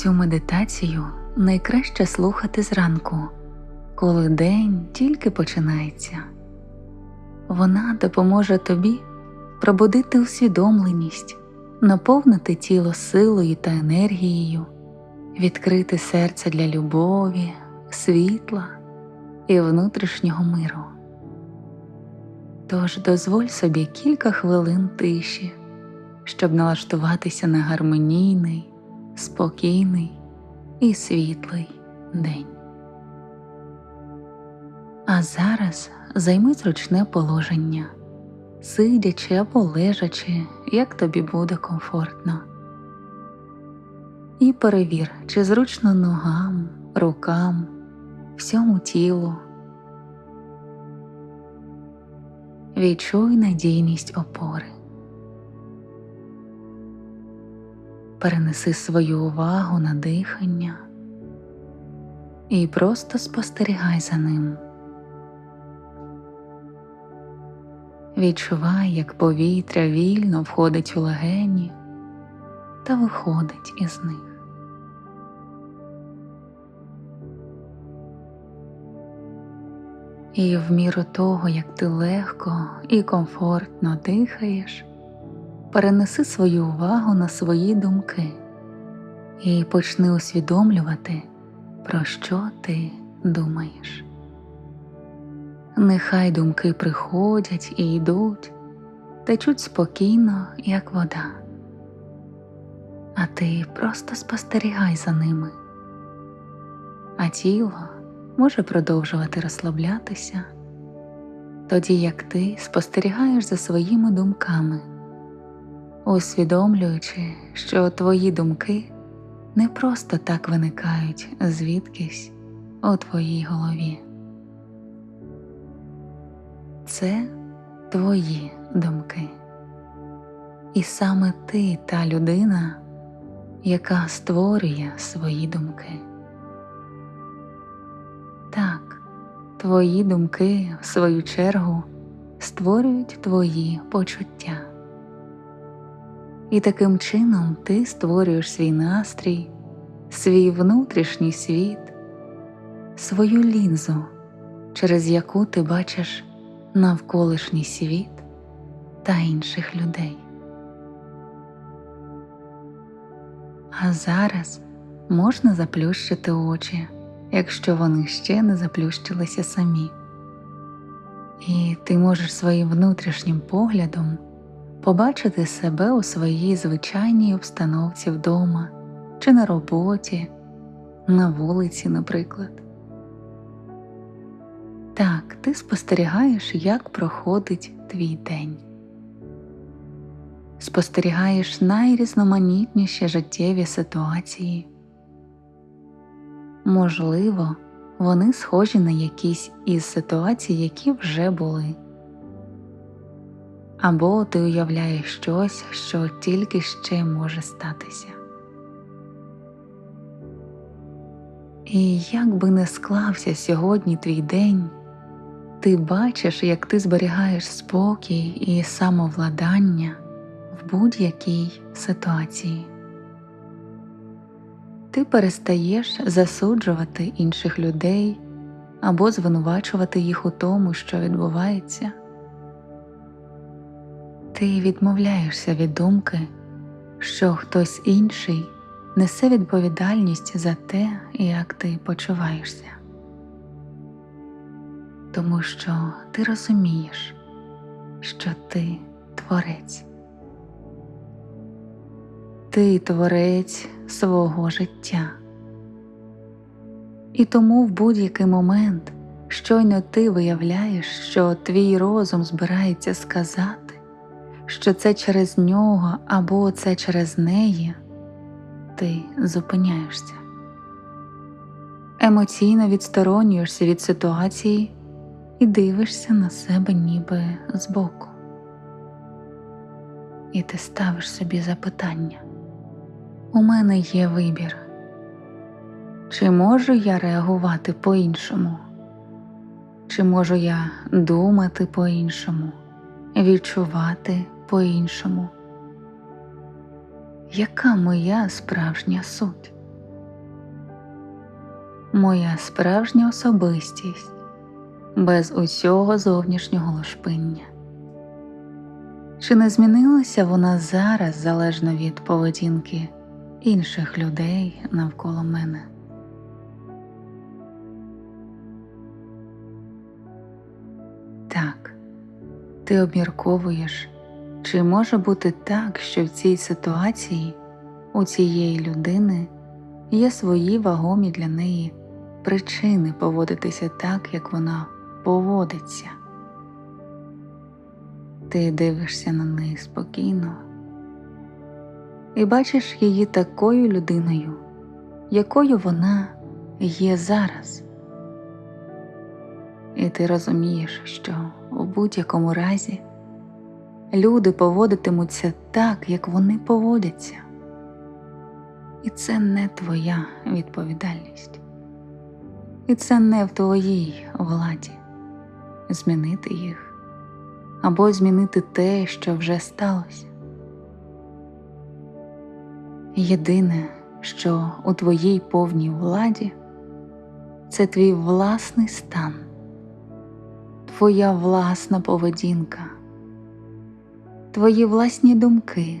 Цю медитацію найкраще слухати зранку, коли день тільки починається. Вона допоможе тобі пробудити усвідомленість, наповнити тіло силою та енергією, відкрити серце для любові, світла і внутрішнього миру. Тож дозволь собі кілька хвилин тиші, щоб налаштуватися на гармонійний, спокійний і світлий день. А зараз займи зручне положення, сидячи або лежачи, як тобі буде комфортно. І перевір, чи зручно ногам, рукам, всьому тілу. Відчуй надійність опори. Перенеси свою увагу на дихання і просто спостерігай за ним. Відчувай, як повітря вільно входить у легені та виходить із них. І в міру того, як ти легко і комфортно дихаєш, перенеси свою увагу на свої думки і почни усвідомлювати, про що ти думаєш. Нехай думки приходять і йдуть, течуть спокійно, як вода, а ти просто спостерігай за ними, а тіло може продовжувати розслаблятися, тоді як ти спостерігаєш за своїми думками, усвідомлюючи, що твої думки не просто так виникають звідкись у твоїй голові. Це твої думки. І саме ти та людина, яка створює свої думки. Так, твої думки, в свою чергу, створюють твої почуття. І таким чином ти створюєш свій настрій, свій внутрішній світ, свою лінзу, через яку ти бачиш навколишній світ та інших людей. А зараз можна заплющити очі, якщо вони ще не заплющилися самі. І ти можеш своїм внутрішнім поглядом побачити себе у своїй звичайній обстановці вдома чи на роботі, на вулиці, наприклад. Так, ти спостерігаєш, як проходить твій день. Спостерігаєш найрізноманітніші життєві ситуації. Можливо, вони схожі на якісь із ситуацій, які вже були. Або ти уявляєш щось, що тільки ще може статися. І як би не склався сьогодні твій день, ти бачиш, як ти зберігаєш спокій і самовладання в будь-якій ситуації. Ти перестаєш засуджувати інших людей або звинувачувати їх у тому, що відбувається. Ти відмовляєшся від думки, що хтось інший несе відповідальність за те, як ти почуваєшся тому що ти розумієш, що ти творець. Ти творець свого життя. І тому в будь-який момент щойно ти виявляєш, що твій розум збирається сказати, що це через нього або це через неї, ти зупиняєшся. Емоційно відсторонюєшся від ситуації і дивишся на себе ніби збоку. І ти ставиш собі запитання. У мене є вибір, чи можу я реагувати по-іншому, чи можу я думати по-іншому, відчувати по-іншому? Яка моя справжня суть? моя справжня особистість без усього зовнішнього лошпиння. Чи не змінилася вона зараз залежно від поведінки інших людей навколо мене? Так, ти обмірковуєш, чи може бути так, що в цій ситуації у цієї людини є свої вагомі для неї причини поводитися так, як вона поводиться. Ти дивишся на неї спокійно і бачиш її такою людиною, якою вона є зараз. І ти розумієш, що у будь-якому разі люди поводитимуться так, як вони поводяться, і це не твоя відповідальність, і це не в твоїй владі змінити їх або змінити те, що вже сталося. Єдине, що у твоїй повній владі, це твій власний стан, твоя власна поведінка, твої власні думки,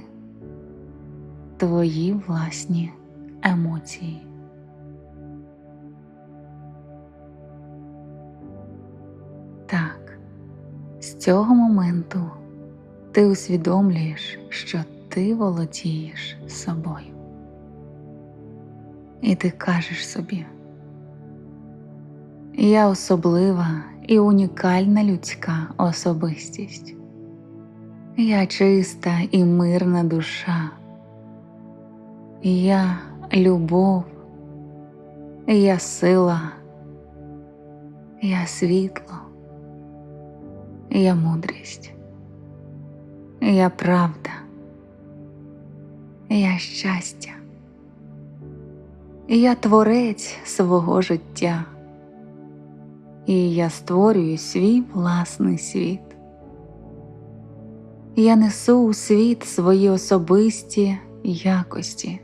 твої власні емоції. Так, з цього моменту ти усвідомлюєш, що ти володієш собою. І ти кажеш собі, я особлива і унікальна людська особистість. Я чиста і мирна душа. Я любов, я сила, я світло, я мудрість, я правда, я щастя, я творець свого життя, і я створюю свій власний світ. Я несу у світ свої особисті якості,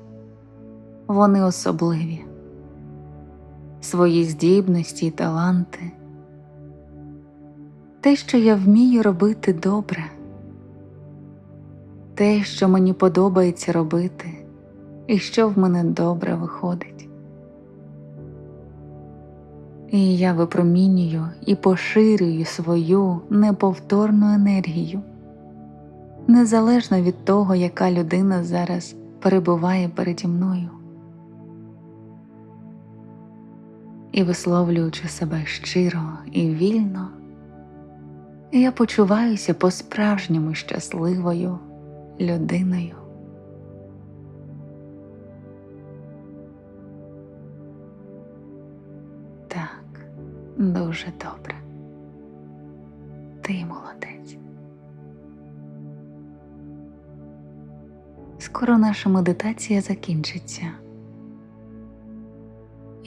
вони особливі, свої здібності й таланти, те, що я вмію робити добре, те, що мені подобається робити, і що в мене добре виходить. І я випромінюю і поширюю свою неповторну енергію незалежно від того, яка людина зараз перебуває переді мною. І висловлюючи себе щиро і вільно, я почуваюся по-справжньому щасливою людиною. Так, дуже добре. Ти молодець. Скоро наша медитація закінчиться.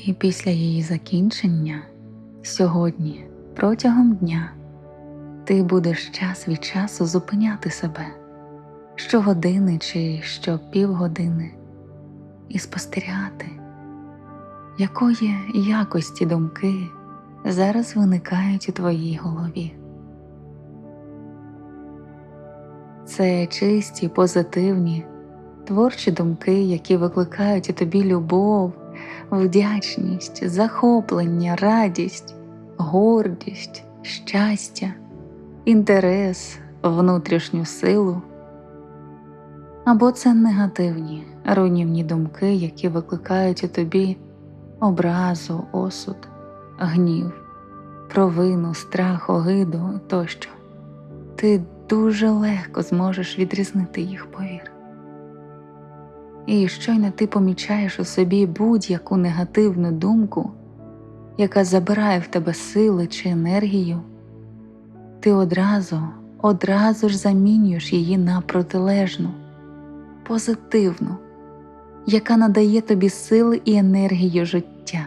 І після її закінчення сьогодні, протягом дня, ти будеш час від часу зупиняти себе щогодини чи щопівгодини і спостерігати, якої якості думки зараз виникають у твоїй голові. Це чисті, позитивні, творчі думки, які викликають у тобі любов, вдячність, захоплення, радість, гордість, щастя, інтерес, внутрішню силу. Або це негативні, руйнівні думки, які викликають у тобі образу, осуд, гнів, провину, страх, огиду тощо. Ти дуже легко зможеш відрізнити їх повір. І щойно ти помічаєш у собі будь-яку негативну думку, яка забирає в тебе сили чи енергію, ти одразу, одразу ж замінюєш її на протилежну, позитивну, яка надає тобі сили і енергію життя.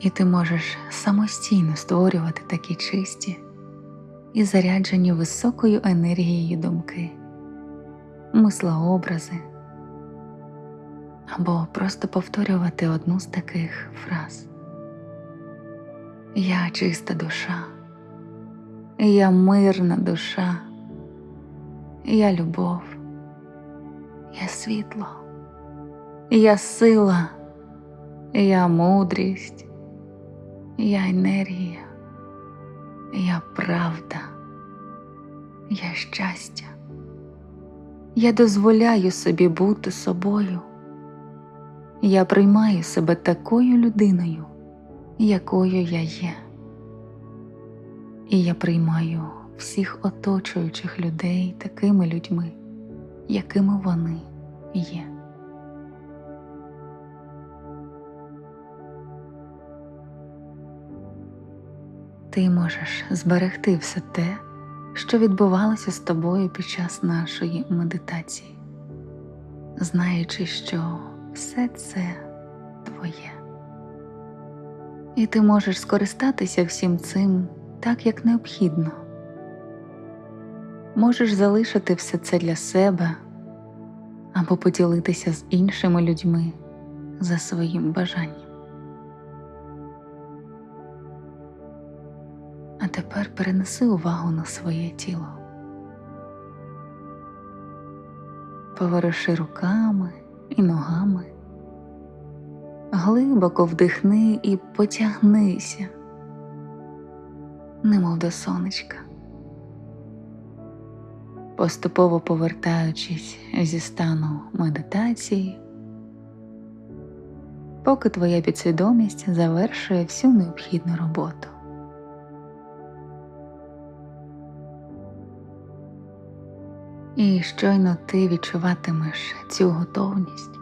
І ти можеш самостійно створювати такі чисті і заряджені високою енергією думки, мислообрази, або просто повторювати одну з таких фраз. Я чиста душа, я мирна душа, я любов, я світло, я сила, я мудрість, я енергія, я правда, я щастя. Я дозволяю собі бути собою. Я приймаю себе такою людиною, якою я є. І я приймаю всіх оточуючих людей такими людьми, якими вони є. Ти можеш зберегти все те, що відбувалося з тобою під час нашої медитації, знаючи, що все це твоє. І ти можеш скористатися всім цим так, як необхідно. Можеш залишити все це для себе або поділитися з іншими людьми за своїм бажанням. Тепер перенеси увагу на своє тіло. Поворуши руками і ногами, глибоко вдихни і потягнися, немов до сонечка, поступово повертаючись зі стану медитації, поки твоя підсвідомість завершує всю необхідну роботу. І щойно ти відчуватимеш цю готовність,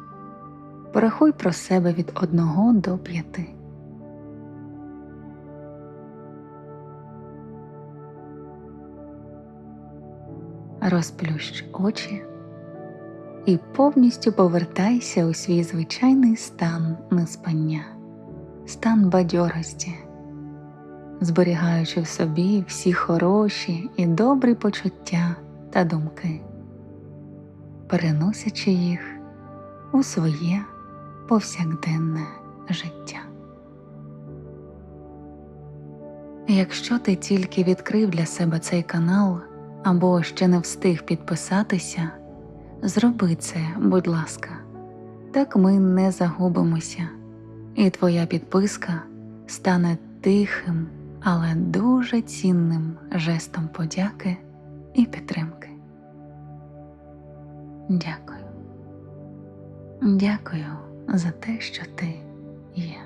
порахуй про себе від одного до п'яти. Розплющ очі і повністю повертайся у свій звичайний стан неспання, стан бадьорості, зберігаючи в собі всі хороші і добрі почуття та думки, переносячи їх у своє повсякденне життя. Якщо ти тільки відкрив для себе цей канал або ще не встиг підписатися, зроби це, будь ласка, так ми не загубимося, і твоя підписка стане тихим, але дуже цінним жестом подяки і підтримки. Дякую. Дякую за те, що ти є.